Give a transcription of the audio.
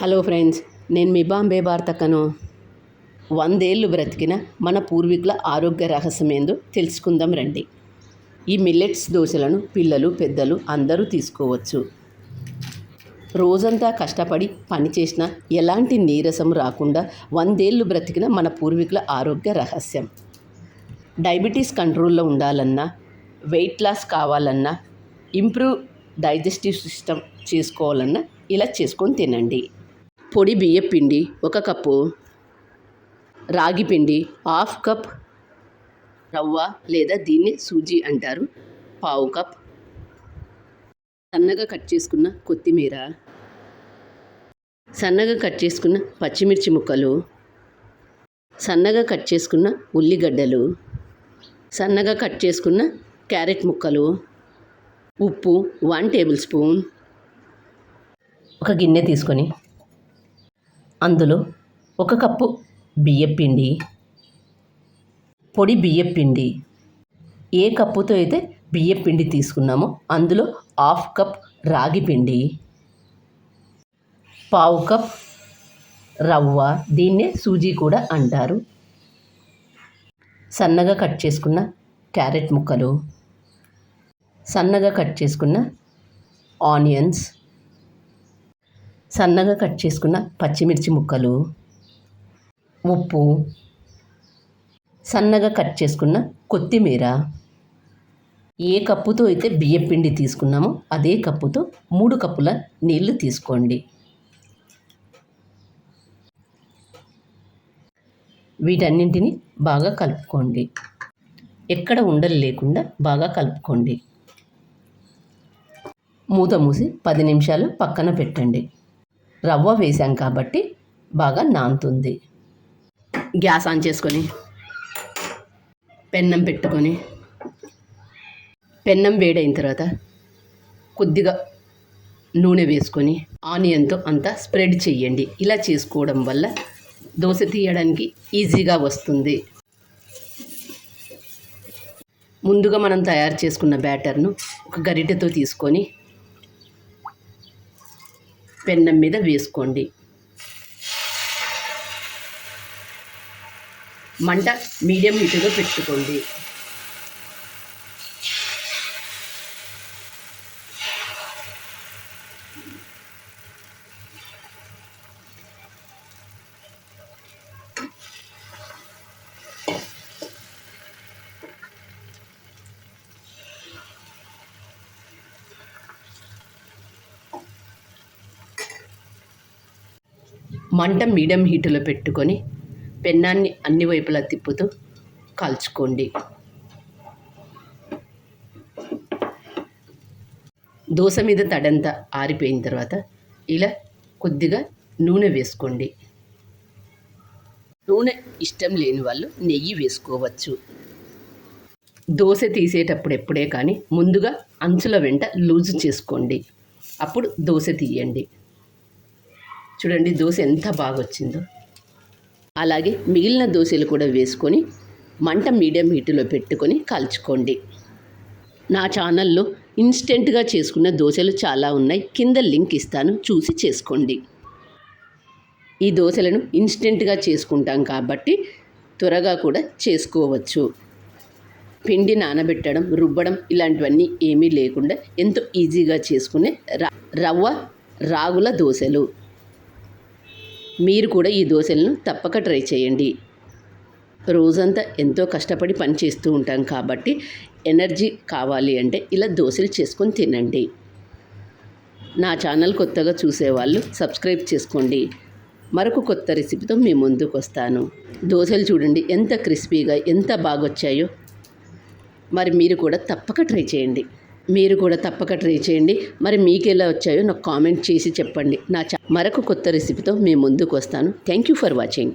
Hello friends నేను మీ బాంబే వార్తకను. వందేళ్ళు బ్రతికిన మన పూర్వీకుల ఆరోగ్య రహస్యం ఏందో తెలుసుకుందాం రండి. ఈ మిల్లెట్స్ దోశలను పిల్లలు పెద్దలు అందరూ తీసుకోవచ్చు. రోజంతా కష్టపడి పని చేసిన ఎలాంటి నీరసం రాకుండా వందేళ్ళు బ్రతికిన మన పూర్వీకుల ఆరోగ్య రహస్యం. డయాబెటీస్ కంట్రోల్లో ఉండాలన్నా వెయిట్ లాస్ కావాలన్నా ఇంప్రూవ్ డైజెస్టివ్ సిస్టమ్ చేసుకోవాలన్నా ఇలా చేసుకొని తినండి. పొడి బియ్యపిండి ఒక కప్పు రాగి పిండి హాఫ్ కప్ రవ్వ లేదా దీన్ని సూజీ అంటారు. పావు కప్ సన్నగా కట్ చేసుకున్న కొత్తిమీర సన్నగా కట్ చేసుకున్న పచ్చిమిర్చి ముక్కలు సన్నగా కట్ చేసుకున్న ఉల్లిగడ్డలు సన్నగా కట్ చేసుకున్న క్యారెట్ ముక్కలు ఉప్పు వన్ టేబుల్ స్పూన్ ఒక గిన్నె తీసుకొని అందులో ఒక కప్పు బియ్యపిండి పొడి బియ్యపిండి ఏ కప్పుతో అయితే బియ్యపిండి తీసుకున్నామో అందులో హాఫ్ కప్ రాగి పిండి పావు కప్ రవ్వ దీన్నే సూజీ కూడా అంటారు. సన్నగా కట్ చేసుకున్న క్యారెట్ ముక్కలు సన్నగా కట్ చేసుకున్న ఆనియన్స్ సన్నగా కట్ చేసుకున్న పచ్చిమిర్చి ముక్కలు ఉప్పు సన్నగా కట్ చేసుకున్న కొత్తిమీర. ఏ కప్పుతో అయితే బియ్యం పిండి తీసుకున్నామో అదే కప్పుతో మూడు కప్పుల నీళ్ళు తీసుకోండి. వీటన్నింటిని బాగా కలుపుకోండి. ఎక్కడ ఉండలు లేకుండా బాగా కలుపుకోండి. మూత మూసి పది నిమిషాలు పక్కన పెట్టండి. రవ్వ వేసాం కాబట్టి బాగా నానుతుంది గ్యాస్ ఆన్ చేసుకొని పెన్నం పెట్టుకొని పెన్నం వేడైన తర్వాత కొద్దిగా నూనె వేసుకొని ఆనియన్తో అంతా స్ప్రెడ్ చేయండి. ఇలా చేసుకోవడం వల్ల దోశ తీయడానికి ఈజీగా వస్తుంది. ముందుగా మనం తయారు చేసుకున్న బ్యాటర్ను ఒక గరిటెతో తీసుకొని పెన్నం మీద వేసుకోండి. మంట మీడియం హీటుగా పెట్టుకోండి. మంట మీడియం హీటులో పెట్టుకొని పెన్నాన్ని అన్ని వైపులా తిప్పుతూ కాల్చుకోండి. దోశ మీద తడంతా ఆరిపోయిన తర్వాత ఇలా కొద్దిగా నూనె వేసుకోండి. నూనె ఇష్టం లేని వాళ్ళు నెయ్యి వేసుకోవచ్చు. దోశ తీసేటప్పుడు ఎప్పుడే కానీ ముందుగా అంచుల వెంట లూజు చేసుకోండి. అప్పుడు దోశ తీయండి. చూడండి దోశ ఎంత బాగా వచ్చిందో అలాగే మిగిలిన దోశలు కూడా వేసుకొని మంట మీడియం హీటులో పెట్టుకొని కాల్చుకోండి. నా ఛానల్లో ఇన్స్టెంట్గా చేసుకున్న దోశలు చాలా ఉన్నాయి. కింద లింక్ ఇస్తాను. చూసి చేసుకోండి. ఈ దోశలను ఇన్స్టెంట్గా చేసుకుంటాం కాబట్టి త్వరగా కూడా చేసుకోవచ్చు. పిండి నానబెట్టడం రుబ్బడం ఇలాంటివన్నీ ఏమీ లేకుండా ఎంతో ఈజీగా చేసుకునే రవ్వ రాగుల దోశలు. మీరు కూడా ఈ దోశలను తప్పక ట్రై చేయండి. రోజంతా ఎంతో కష్టపడి పని చేస్తూ ఉంటాం కాబట్టి ఎనర్జీ కావాలి అంటే ఇలా దోశలు చేసుకొని తినండి. నా ఛానల్ కొత్తగా చూసేవాళ్ళు సబ్స్క్రైబ్ చేసుకోండి. మరొక కొత్త రెసిపీతో మీ ముందుకు వస్తాను. దోశలు చూడండి ఎంత క్రిస్పీగా ఎంత బాగొచ్చాయో. మరి మీరు కూడా తప్పక ట్రై చేయండి. మీరు కూడా తప్పక ట్రై చేయండి. మరి మీకు ఎలా వచ్చాయో నాకు కామెంట్ చేసి చెప్పండి. నా మరొక కొత్త రెసిపీతో మీ ముందుకు వస్తాను. Thank you for watching.